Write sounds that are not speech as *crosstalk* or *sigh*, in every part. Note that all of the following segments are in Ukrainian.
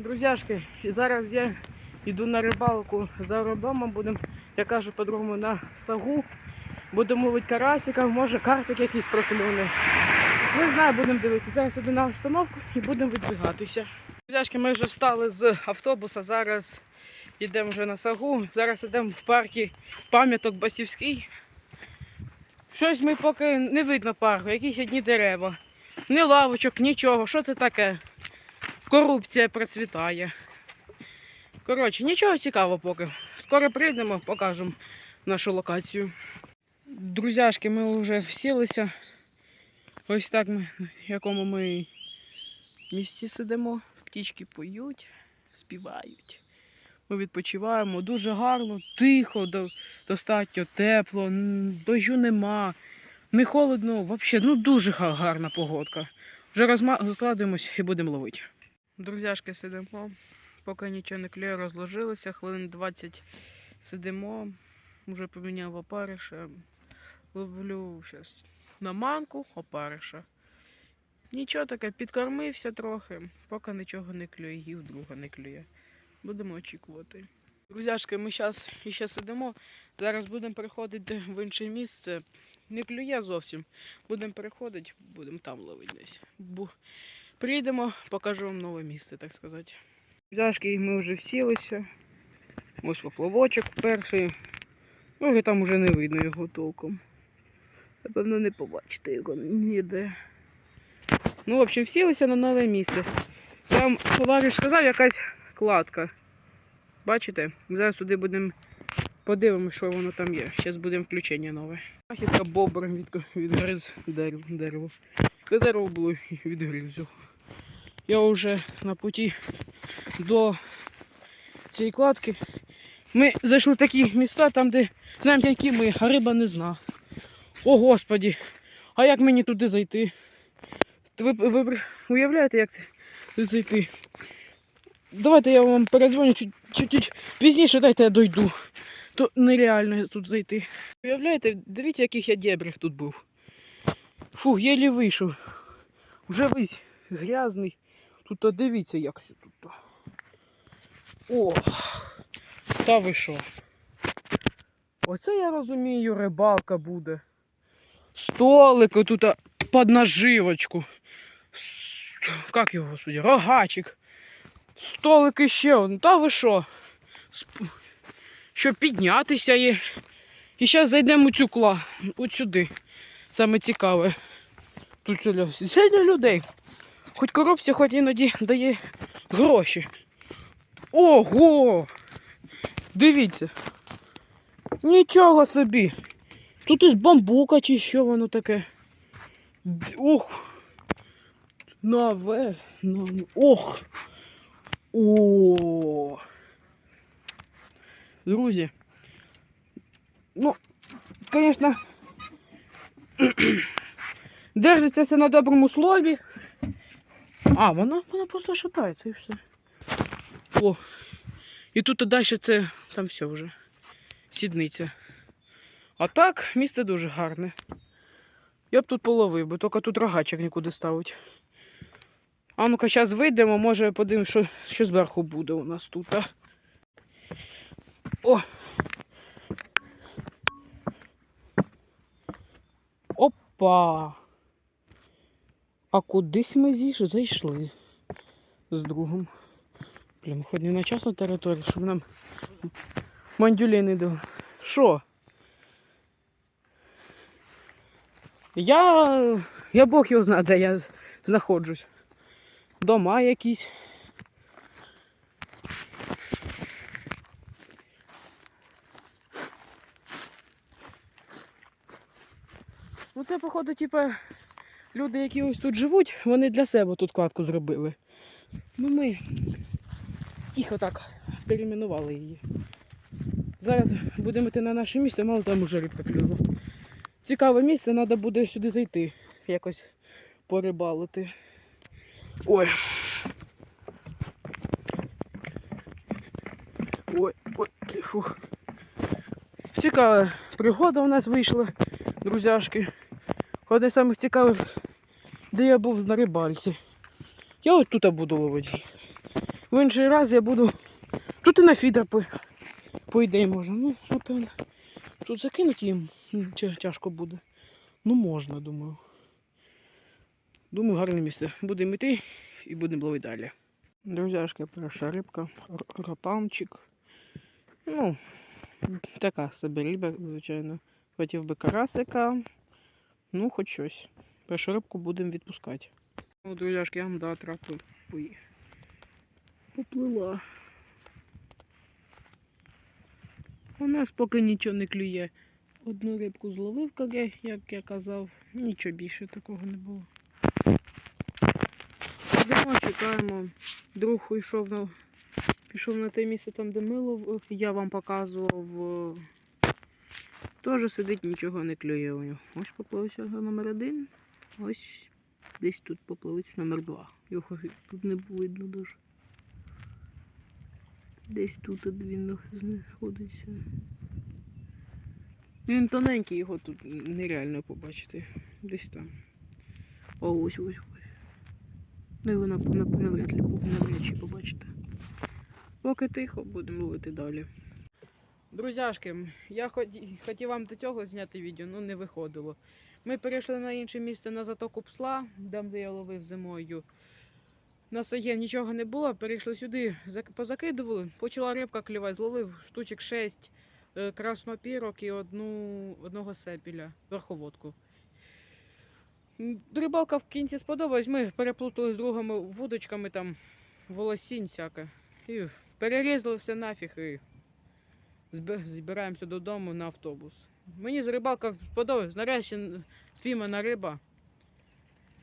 Друзяшки, зараз я йду на рибалку за родомом, будемо, я кажу по-другому, на сагу. Будемо ловити карасика, може карпик якийсь проклюне. Не знаю, будемо дивитися. Зараз іду на остановку і будемо відбігатися. Друзяшки, ми вже встали з автобуса, зараз йдемо вже на сагу. Зараз йдемо в паркі пам'яток Басівський. Щось ми поки не видно парку, якісь одні дерева. Ні лавочок, нічого. Що це таке? Корупція процвітає. Коротше, нічого цікавого поки. Скоро прийдемо, покажемо нашу локацію. Друзяшки, ми вже всілися. Ось так ми, в якому ми місці сидимо. Птічки поють, співають. Ми відпочиваємо дуже гарно, тихо, до- достатньо тепло, дощу нема, не холодно, взагалі, ну дуже гарна погодка. Вже розкладуємось і будемо ловити. Друзяшки сидимо, поки нічого не клює, розложилося, хвилин 20 сидимо, вже поміняв опариша. Ловлю зараз на манку опариша. Нічого таке, підкормився трохи, поки нічого не клює, їв друга не клює. Будемо очікувати. Друзяшки, ми зараз ще сидимо. Зараз будемо переходити в інше місце. Не клює зовсім. Будемо переходити, будемо там ловити десь. Приїдемо, покажу вам нове місце, так сказати. Друзяшки, ми вже всілися. Ось поплавочок перший. Ну, там вже не видно його толком. Напевно, не побачите його ніде. Ну, в общем, всілися на нове місце. Там товариш сказав якась кладка. Бачите? Зараз туди будемо подивимося, що воно там є. Зараз буде включення нове. Ахідка бобром від, відгриз дерево. дерево. Дерево було і відгриз. Я вже на путі до цієї кладки. Ми зайшли в такі міста, там, де знаємо, які ми, а риба не зна. О, Господі! А як мені туди зайти? Ви, ви уявляєте, як це туди зайти? Давайте я вам передзвоню чуть- чуть-чуть пізніше, дайте я дойду. То нереально тут зайти. Уявляєте, дивіться, яких я дебрях тут був. Фу, єлі вийшов. Вже весь грязний. Тут а дивіться, як все тут. О! Та ви що? Оце я розумію, рибалка буде. Столик тут під наживочку. Как його, господи, рогачик. Столик іще один. Та ви що? Щоб піднятися є. І зараз зайдемо у цю кла. От сюди. Саме цікаве. Тут для людей. Хоч корупція, хоч іноді дає гроші. Ого! Дивіться. Нічого собі. Тут із бамбука чи що воно таке. Ох. Нове. Ох. О. Друзі. Ну, звісно, *clears throat* держиться все на доброму слові. А, вона, вона просто шатається і все. О. І тут далі це там все вже. Сідниця. А так, місце дуже гарне. Я б тут половив, бо тільки тут рогачок нікуди ставить. А ну-ка, зараз вийдемо, може подивимось, що, що зверху буде у нас тут. А? О! Опа! А кудись ми зійшли, зайшли з другом. Блін, хоч не на частну територію, щоб нам мандюлі не дали. Що? Я. Я Бог його знає, де я знаходжусь. Дома якісь. Це, походу, типа, люди, які ось тут живуть, вони для себе тут кладку зробили. Ну ми тихо так перейменували її. Зараз будемо йти на наше місце, мало там уже рибка клювала. Цікаве місце, треба буде сюди зайти, якось порибалити. Ой. Ой, ой, фух. Цікава пригода у нас вийшла, друзяшки. Одне з самих цікавих, де я був на рибальці. Я ось тут буду ловити. В інший раз я буду. Тут і на фідер по, по можна. Ну, напевно. Тут закинути їм тяжко буде. Ну, можна, думаю. Думаю, гарне місце. Будемо йти і будемо ловити далі. Друзяшки, перша рибка, р- Ну, така собі риба, звичайно. Хотів би карасика. Ну, хоч щось. Першу рибку будемо відпускати. О, друзяшки, я вам да, трактор. Ой. Поплила. У нас поки нічого не клює. Одну рибку зловив, як я, казав. Нічого більше такого не було. Йдемо, чекаємо. Друг йшов на, пішов на те місце, там, де мило я вам показував. Теж сидить, нічого не клює у нього. Ось поплився номер один. Ось десь тут попливець номер два. Його тут не видно дуже. Десь тут він знаходиться. Він тоненький, його тут нереально побачити. Десь там. О, ось ось ось. Ну його навряд навряд чи побачите. Поки тихо, будемо ловити далі. Друзяшки, я хотів вам до цього зняти відео, ну не виходило. Ми перейшли на інше місце на затоку псла, там де я ловив зимою. На сає нічого не було, перейшли сюди, позакидували, почала рибка клювати, зловив штучок 6 е, краснопірок і одну, одного сепіля, верховодку. Рибалка в кінці сподобалась, ми переплутали з другими вудочками там волосінь всяке. І перерізали все нафіг і збираємося додому на автобус. Мені з рибалка сподобалась, нарешті спіймана риба.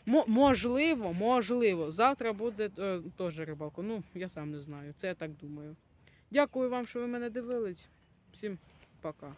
М можливо, можливо, завтра буде е, теж рибалка. Ну, я сам не знаю. Це я так думаю. Дякую вам, що ви мене дивились. Всім пока.